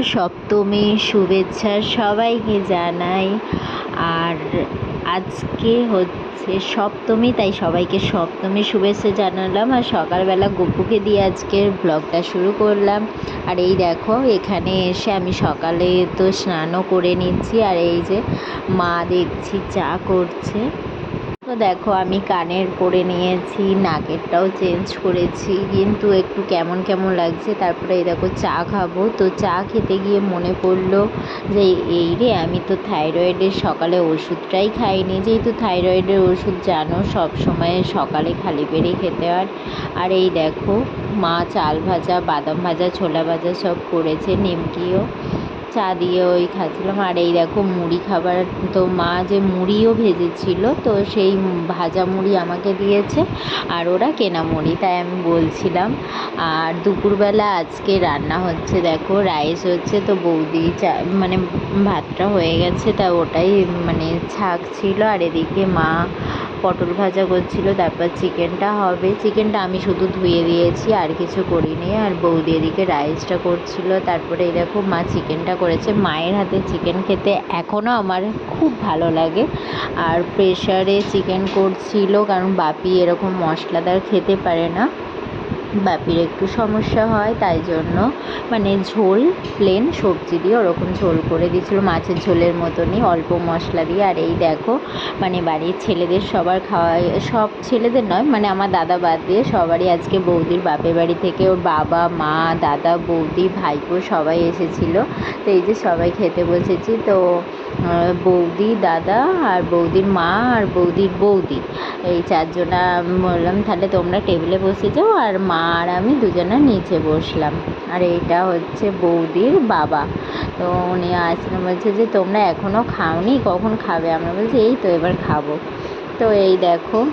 মহা শুভেচ্ছা সবাইকে জানাই। আর আজকে হচ্ছে সপ্তমী, তাই সবাইকে সপ্তমী শুভেচ্ছা জানালাম। আর সকালবেলা গপুকে দিয়ে আজকের ব্লগটা শুরু করলাম। আর এই দেখো, এখানে এসে আমি সকালে তো স্নানও করে নিচ্ছি। আর এই যে মা দেখছি, চা করছে। তো দেখো, আমি কানের পরে নিয়েছি, নাকেরটাও চেঞ্জ করেছি। কিন্তু একটু কেমন কেমন লাগছে, তারপরে এই দেখো, চা খাব। তো চা খেতে গিয়ে মনে পড়ল যে, এই রে, আমি তো থাইরয়েডের সকালে ওষুধটাই খাইনি। যেহেতু থাইরয়েডের ওষুধ জানো, সব সময় সকালে খালি পেটেই খেতে হয়। আর এই দেখো, মা চাল ভাজা, বাদাম ভাজা, ছোলা ভাজা সব করেছে, নিমকিও। চা দিয়ে ওই খাচ্ছিলাম। আর এই দেখো মুড়ি খাবার, তো মা যে মুড়িও ভেজেছিল, তো সেই ভাজা মুড়ি আমাকে দিয়েছে আর ওরা কেনা মুড়ি, তাই আমি বলছিলাম। আর দুপুরবেলা আজকে রান্না হচ্ছে, দেখো রাইস হচ্ছে, তো বৌদি চা মানে ভাতটা হয়ে গেছে, তা ওটাই মানে ছাক ছিল। আর এদিকে মা পটল ভাজা করছিল, তারপর চিকেনটা হবে। চিকেনটা আমি শুধু ধুয়ে দিয়েছি, আর কিছু করিনি। আর বৌদি এদিকে রাইসটা করছিল। তারপরে দেখো, মা চিকেনটা করেছে। মায়ের হাতে চিকেন খেতে এখনও আমার খুব ভালো লাগে। আর প্রেশারে চিকেন করছিল, কারণ বাপি এরকম মশলাদার খেতে পারে না। বাপির একটু সমস্যা হয়, তাই জন্য মানে ঝোল প্লেন সবজি দিয়ে ওরকম ঝোল করে দিয়েছিলো, মাছের ঝোলের মতনই, অল্প মশলা দিয়ে। আর এই দেখো মানে বাড়ির ছেলেদের সবার খাওয়া, সব ছেলেদের নয় মানে আমার দাদা বাদ দিয়ে সবারই আজকে বৌদির বাপের বাড়ি থেকে ওর বাবা, মা, দাদা, বৌদি, ভাইপো সবাই এসেছিল। তো এই যে সবাই খেতে বসেছি, তো বৌদি, দাদা আর বৌদির মা আর বৌদির বৌদি। এই চারজনা বললাম, তাহলে তোমরা টেবিলে বসে যাও আর মা আর আমি দুজনা নিচে বসলাম। আর এইটা হচ্ছে বৌদির বাবা। তো উনি আসলেন বলছে যে, তোমরা এখনও খাওনি, কখন খাবে? আমরা বলছি, এই তো এবার খাব। তো এই দেখো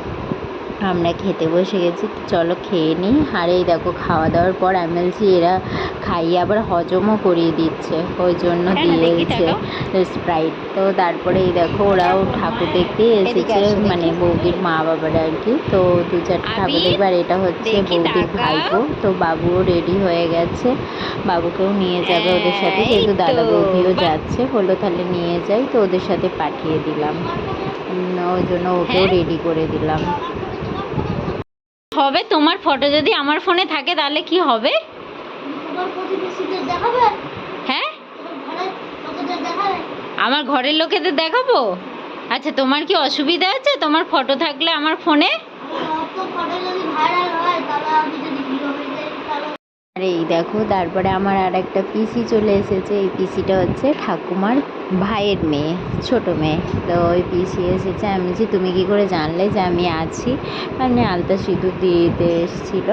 আমরা খেতে বসে গেছি। চলো খেয়ে নিই। আর এই দেখো খাওয়া দাওয়ার পর আমি বলছি এরা খাইয়ে আবার হজমও করিয়ে দিচ্ছে। ওই জন্য দিয়েছে স্প্রাইট তো তারপরে এই দেখো ওরাও ঠাকুর দেখতে এসেছে মানে বৌদির মা বাবারা আর কি। তো দু চারটে ঠাকুর দেখবে আর এটা হচ্ছে বৌদির ভাইপো। তো বাবুও রেডি হয়ে গেছে। বাবুকেও নিয়ে যাবে ওদের সাথে। যেহেতু দাদা বৌদিও যাচ্ছে বলল তাহলে নিয়ে যাই। তো ওদের সাথে পাঠিয়ে দিলাম। ওই জন্য ওকেও রেডি করে দিলাম। হবে? তোমার ফটো যদি আমার ফোনে থাকে তাহলে কি হবে? হ্যাঁ? আমার ঘরের লোকেদের দেখাবো? আচ্ছা তোমার কি অসুবিধা আছে? তোমার ফটো থাকলে আমার ফোনে আর এই দেখো, তারপরে আমার আর একটা পিসি চলে এসেছে। এই পিসিটা হচ্ছে ঠাকুমার ভাইয়ের মেয়ে, ছোট মেয়ে। তো ওই পিসি এসেছে। আমি বলছি তুমি কী করে জানলে যে আমি আছি? মানে আলতা সিঁদুর দিতে এসেছিল।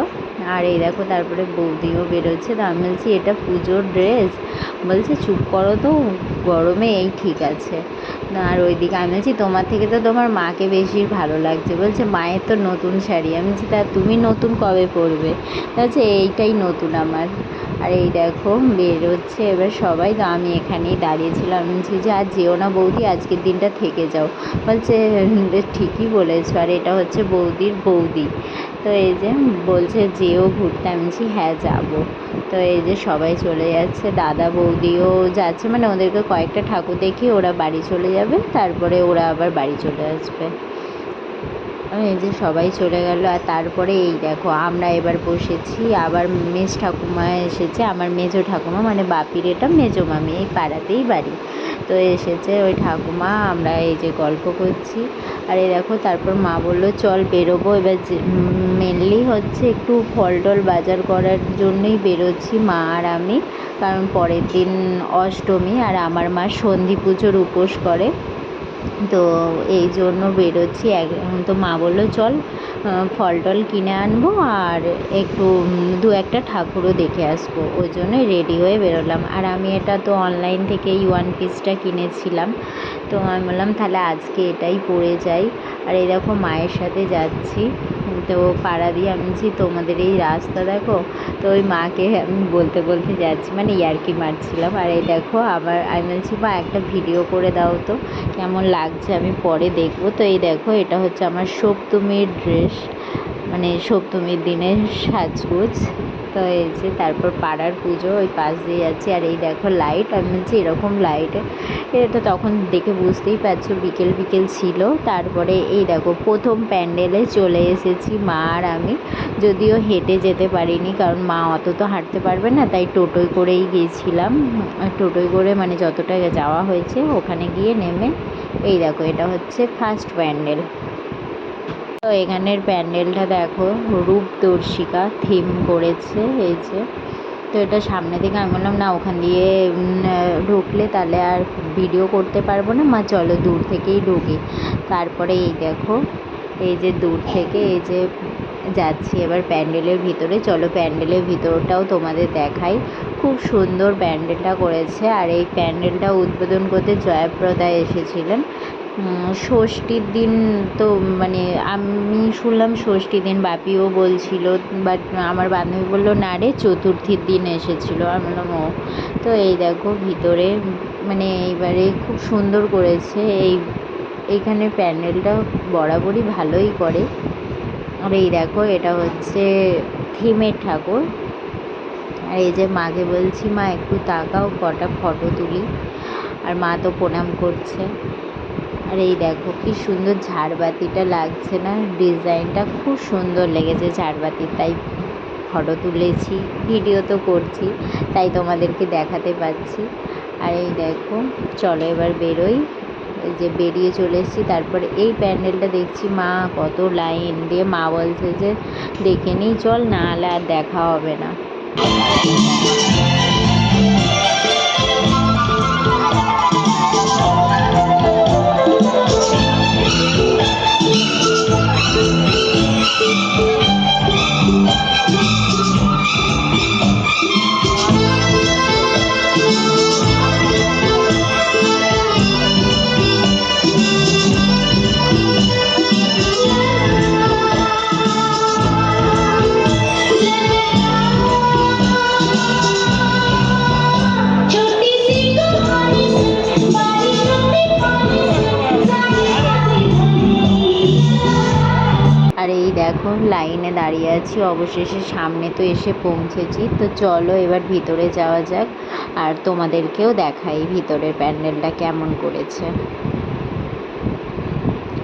আর এই দেখো, তারপরে বৌদিও বেরোচ্ছে। তো আমি বলছি, এটা পুজোর ড্রেস বলছে, চুপ করো তো, গরমে এই ঠিক আছে। আর ওইদিকে আমি বলছি, তোমার থেকে তো তোমার মাকে বেশি ভালো লাগছে। বলছে, মায়ের তো নতুন শাড়ি। আমি বলছি, তা তুমি নতুন কবে পরবে? বলছে, এইটাই নতুন আমার। আর এই দেখো, বেরোচ্ছে এবার সবাই। তো আমি এখানেই দাঁড়িয়েছিলাম। আমি বলছি, যে আর যেও না বৌদি, আজকের দিনটা থেকে যাও। বলছে ঠিকই বলেছ। আর এটা হচ্ছে বৌদির বৌদি। তো এই যে বলছে যেও ঘুরতে, আমি বলছি হ্যাঁ যাব। তো এই যে সবাই চলে যাচ্ছে, দাদা বৌদিও যাচ্ছে মানে ওদেরকে কয়েকটা ঠাকুর দেখিয়ে ওরা বাড়ি চলে যাবে, তারপরে ওরা আবার বাড়ি চলে আসবে। এই যে সবাই চলে গেল, আর তারপরে এই দেখো আমরা এবার বসেছি, আবার মেজ ঠাকুমা এসেছে, আমার মেজো ঠাকুমা মানে বাপির এটা মেজো মামি, এই পাড়াতেই বাড়ি। তো এসেছে ওই ঠাকুমা, আমরা এই যে গল্প করছি, আর এই দেখো তারপর মা বলল, চল বেরোবো। এবার মেনলি হচ্ছে একটু ফল টল বাজার করার জন্যই বেরোচ্ছি মা আর আমি, কারণ পরের দিন অষ্টমী, আর আমার মা সন্ধি পুজোর উপোস করে। তো এই জন্য বেরোচ্ছি। এক তো মা বলল, চল ফল টল কিনে আনব আর একটু দু একটা ঠাকুরও দেখে আসব। ওই জন্যই রেডি হয়ে বেরোলাম। আর আমি এটা তো অনলাইন থেকে ওয়ান পিসটা কিনেছিলাম। তো আমি বললাম, তাহলে আজকে এটাই পরে যাই। আর এই মায়ের সাথে যাচ্ছি। তো পাড়া দিয়ে আমি বলছি, তোমাদের এই রাস্তা দেখো? তো ওই মাকে আমি বলতে বলতে যাচ্ছি মানে ইয়ার্কি মারছিলাম। আর এই দেখো আবার আমি বলছি, মা, একটা ভিডিও করে দাও তো, কেমন লাগছে? আমি পরে দেখব। তো এই দেখো, এটা হচ্ছে আমার সপ্তমীর ড্রেস মানে সপ্তমীর দিনের সাজগোজ। তো এই যে তারপর পাড়ার পুজো, ওই পাশ দিয়ে যাচ্ছি। আর এই দেখো লাইট আমি বলছি এরকম লাইট এটা তো তখন দেখে বুঝতেই পারছ, বিকেল বিকেল ছিল। তারপরে এই দেখো প্রথম প্যান্ডেলে চলে এসেছি মা আর আমি। যদিও হেঁটে যেতে পারিনি, কারণ মা অত তো হাঁটতে পারবে না, তাই টোটোয় করেই গিয়েছিলাম। টোটোয় করে মানে যতটা যাওয়া হয়েছে, ওখানে গিয়ে নেমে এই দেখো এটা হচ্ছে ফার্স্ট প্যান্ডেল তো এখানের প্যান্ডেলটা দেখো রূপদর্শিকা থিম করেছে, এই যে। তো এটা সামনে থেকে আমি বললাম, না, ওখান দিয়ে ঢুকলে তাহলে আর ভিডিও করতে পারব না, মা, চলো দূর থেকেই ঢুকি। তারপরে এই দেখো, এই যে দূর থেকে, এই যে যাচ্ছি এবার প্যান্ডেলের ভিতরে। চলো প্যান্ডেলের ভিতরটাও তোমাদের দেখাই। খুব সুন্দর প্যান্ডেলটা করেছে, আর এই প্যান্ডেলটা উদ্বোধন করতে জয়াপ্রদা এসেছিলেন। ষষ্ঠীর দিন তো মানে আমি শুনলাম ষষ্ঠীর দিন বাপিও বলছিল বাট আমার বান্ধবী বলল, না রে, চতুর্থীর দিন এসেছিল। আমি বললাম, ও, তো এই দেখো ভিতরে মানে এইবারে খুব সুন্দর করেছে। এই এইখানে প্যান্ডেলটা বরাবরই ভালোই করে। আর এই দেখো, এটা হচ্ছে থিমের ঠাকুর। আর এই যে মাকে বলছি, মা, একটু তাকাও, কটা ফটো তুলি। আর মা তো প্রণাম করছে। আর এই দেখো কি সুন্দর ঝাড়বাতিটা লাগছে না? ডিজাইনটা খুব সুন্দর লেগেছে ঝাড়বাতির, তাই ফটো তুলেছি ভিডিও তো করছি, তাই তোমাদেরকে দেখাতে পাচ্ছি। আর এই দেখো, চলো এবার বেরোই। যে বেরিয়ে চলে এসেছি, তারপরে এই প্যান্ডেলটা দেখছি, মা কত লাইন দিয়ে, মা বলছে যে, দেখে নিই, চল না হলে আর দেখা হবে না। দেখো লাইনে দাঁড়িয়ে আছি, অবশেষে সামনে তো এসে পৌঁছেছি। তো চলো এবার ভিতরে যাওয়া যাক আর তোমাদেরকেও দেখাই ভিতরের প্যান্ডেলটা কেমন করেছে।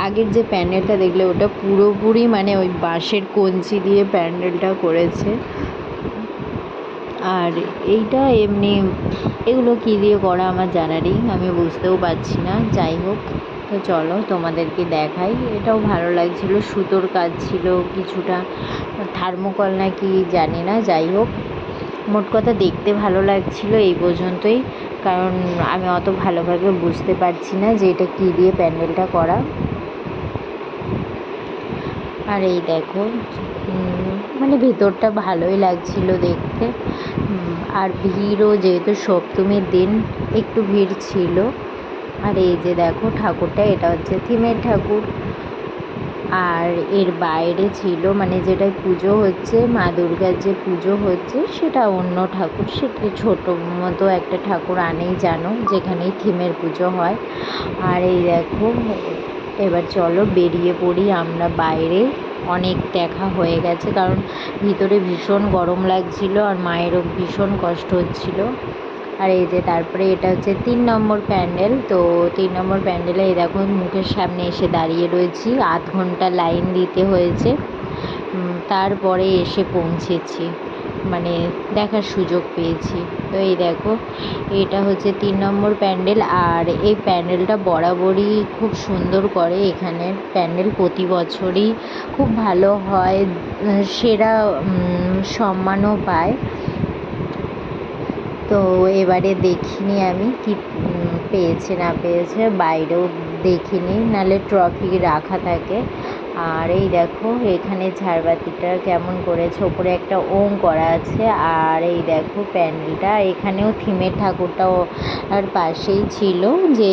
আগের যে প্যান্ডেলটা দেখলে ওটা পুরোপুরি মানে ওই বাঁশের কঞ্চি দিয়ে প্যান্ডেলটা করেছে। আর এইটা এমনি এগুলো কী দিয়ে করা আমার জানা নেই, আমি বুঝতেও পারছি না। যাই হোক। তো চলো তোমাদেরকে দেখাই। এটাও ভালো লাগছিল, সুতোর কাজ ছিল কিছুটা। থার্মোকল না কি জানি না, যাই হোক। মোট কথা দেখতে ভালো লাগছিল এই পর্যন্তই, কারণ আমি অত ভালোভাবে বুঝতে পারছি না যে এটা কী দিয়ে প্যান্ডেলটা করা। আর এই দেখো মানে ভেতরটা ভালোই লাগছিল দেখতে। আর ভিড়ও যেহেতু সপ্তমীর দিন, একটু ভিড় ছিল। আর এই যে দেখো ঠাকুরটা, এটা হচ্ছে থিমের ঠাকুর। আর এর বাইরে ছিল মানে যেটা পুজো হচ্ছে, মা দুর্গার যে পুজো হচ্ছে, সেটা অন্য ঠাকুর। সেটা ছোটো মতো একটা ঠাকুর আনেই জানো, যেখানেই থিমের পুজো হয়। আর এই দেখো, এবার চলো বেরিয়ে পড়ি আমরা বাইরে। অনেক দেখা হয়ে গেছে, কারণ ভিতরে ভীষণ গরম লাগছিল আর মায়েরও ভীষণ কষ্ট হচ্ছিল। আর এই যে তারপরে এটা হচ্ছে তিন নম্বর প্যান্ডেল। তো তিন নম্বর প্যান্ডেলে এই দেখো মুখের সামনে এসে দাঁড়িয়ে রয়েছি। আধ ঘণ্টা লাইন দিতে হয়েছে। তারপরে এসে পৌঁছেছি। মানে দেখার সুযোগ পেয়েছি। তো এই দেখো, এটা হচ্ছে তিন নম্বর প্যান্ডেল। আর এই প্যান্ডেলটা বরাবরই খুব সুন্দর করে এখানের প্যান্ডেল প্রতি বছরই খুব ভালো হয়, সেরা সম্মানও পায়। তো এবারে দেখিনি আমি কি পেয়েছে না পেয়েছে বাইরেও দেখিনি নাহলে ট্রফি রাখা থাকে। আর এই দেখো, এখানে ঝাড়বাতিটা কেমন করেছে? ওপরে একটা ওম করা আছে। আর এই দেখো প্যান্ডেলটা এখানেও থিমের ঠাকুরটাও আর পাশেই ছিল যে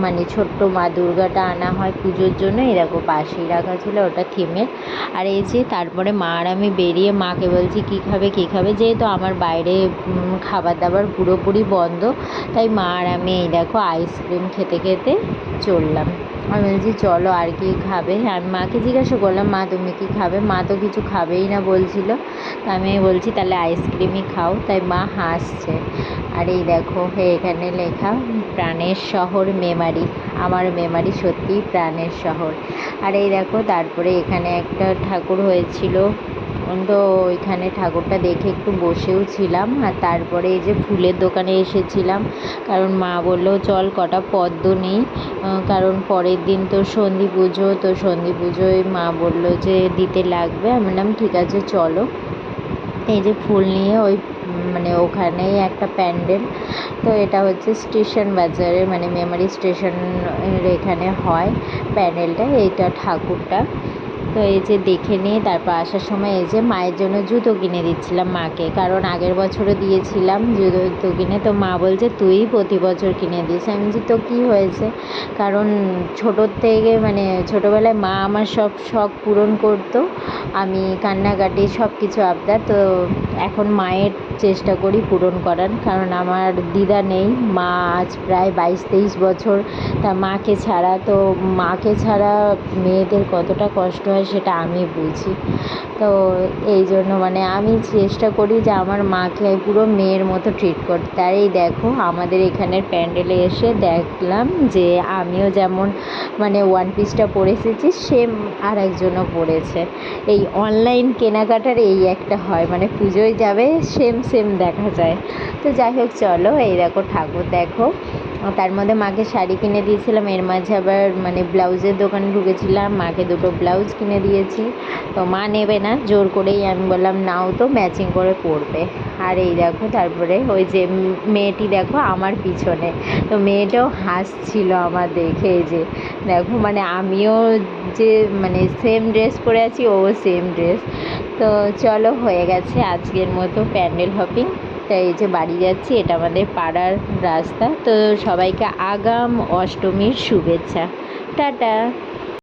মানে ছোট্ট মা দুর্গাটা আনা হয় পুজোর জন্য। এই দেখো পাশেই রাখা ছিল ওটা থিমের। আর এই যে তারপরে মা আর আমি বেরিয়ে মাকে বলছি, কী খাবে কী খাবে? যেহেতু আমার বাইরে খাবার দাবার পুরোপুরি বন্ধ, তাই মা আর আমি এই দেখো আইসক্রিম খেতে খেতে চললাম। আমি বলছি, চলো আর কি খাবে? আমি মাকে জিজ্ঞাসা করলাম, মা, তুমি কি খাবে? মা তো কিছু খাবেই না বলছিল। তা আমি বলছি, তাহলে আইসক্রিমই খাও। তাই মা হাসছে। আর এই দেখো, এখানে লেখা, প্রাণের শহর মেমারি। আমার মেমারি সত্যিই প্রাণের শহর। আর এই দেখো, তারপরে এখানে একটা ঠাকুর হয়েছিল তো ওইখানে ঠাকুরটা দেখে একটু বসেও ছিলাম, আর তারপরে এই যে ফুলের দোকানে এসেছিলাম। কারণ মা বলল, চল, কটা পদ্ম নেই। কারণ পরের দিন তো সন্ধি পুজো, তো সন্ধি পুজোয় মা বলল যে, দিতে লাগবে। আমি বললাম, ঠিক আছে, চলো। এই যে ফুল নিয়ে ওই মানে ওখানেই একটা প্যান্ডেল। তো এটা হচ্ছে স্টেশন বাজারে মানে মেমারি স্টেশন এখানে হয় প্যান্ডেলটা, এইটা ঠাকুরটা। তো এই যে দেখে নিয়ে তারপর আসার সময় এই যে মায়ের জন্য জুতো কিনে দিচ্ছিলাম মাকে। কারণ আগের বছরও দিয়েছিলাম জুতো কিনে। তো মা বলছে, তুই প্রতি বছর কিনে দিস। আমি বলছি, তো কী হয়েছে? কারণ ছোটোর থেকে মানে ছোটোবেলায় মা আমার সব শখ পূরণ করতো। আমি কান্নাকাটি সব কিছু আবদার। তো এখন মায়ের চেষ্টা করি পূরণ করার, কারণ আমার দিদা নেই, মা আজ প্রায় বাইশ তেইশ বছর। তা মাকে ছাড়া, তো মাকে ছাড়া মেয়েদের কতটা কষ্ট হয় সেটা আমি বুঝি। তো এই জন্য মানে আমি চেষ্টা করি যে আমার মাকে পুরো মেয়ের মতো ট্রিট করতে। আর এই দেখো, আমাদের এখানের প্যান্ডেলে এসে দেখলাম যে আমিও যেমন মানে ওয়ান পিসটা পরে এসেছি সেম আর একজনও পরেছে। এই অনলাইন কেনাকাটার এই একটা হয় মানে পুজোয় যাবে সেম সেম দেখা যায়। তো যাই হোক, চলো, এই দেখো ঠাকুর দেখো। তার মধ্যে মাকে শাড়ি কিনে দিয়েছিলাম, এর মাঝে আবার মানে ব্লাউজের দোকানে ঢুকেছিলাম, মাকে দুটো ব্লাউজ কিনে দিয়েছি। তো মা নেবে না, জোর করেই আমি বললাম, নাও তো ম্যাচিং করে পরবে। আর এই দেখো, তারপরে ওই যে মেয়েটি দেখো, আমার পিছনে। তো মেয়েটাও হাসছিল আমার দেখে যে দেখো মানে আমিও যে মানে সেম ড্রেস পরে আছি, ও সেম ড্রেস তো চলো হয়ে গেছে আজকের মতো প্যান্ডেল হপিং। তাই এই যে বাড়ি যাচ্ছি, এটা আমাদের পাড়ার রাস্তা। তো সবাইকে আগাম অষ্টমীর শুভেচ্ছা। টাটা।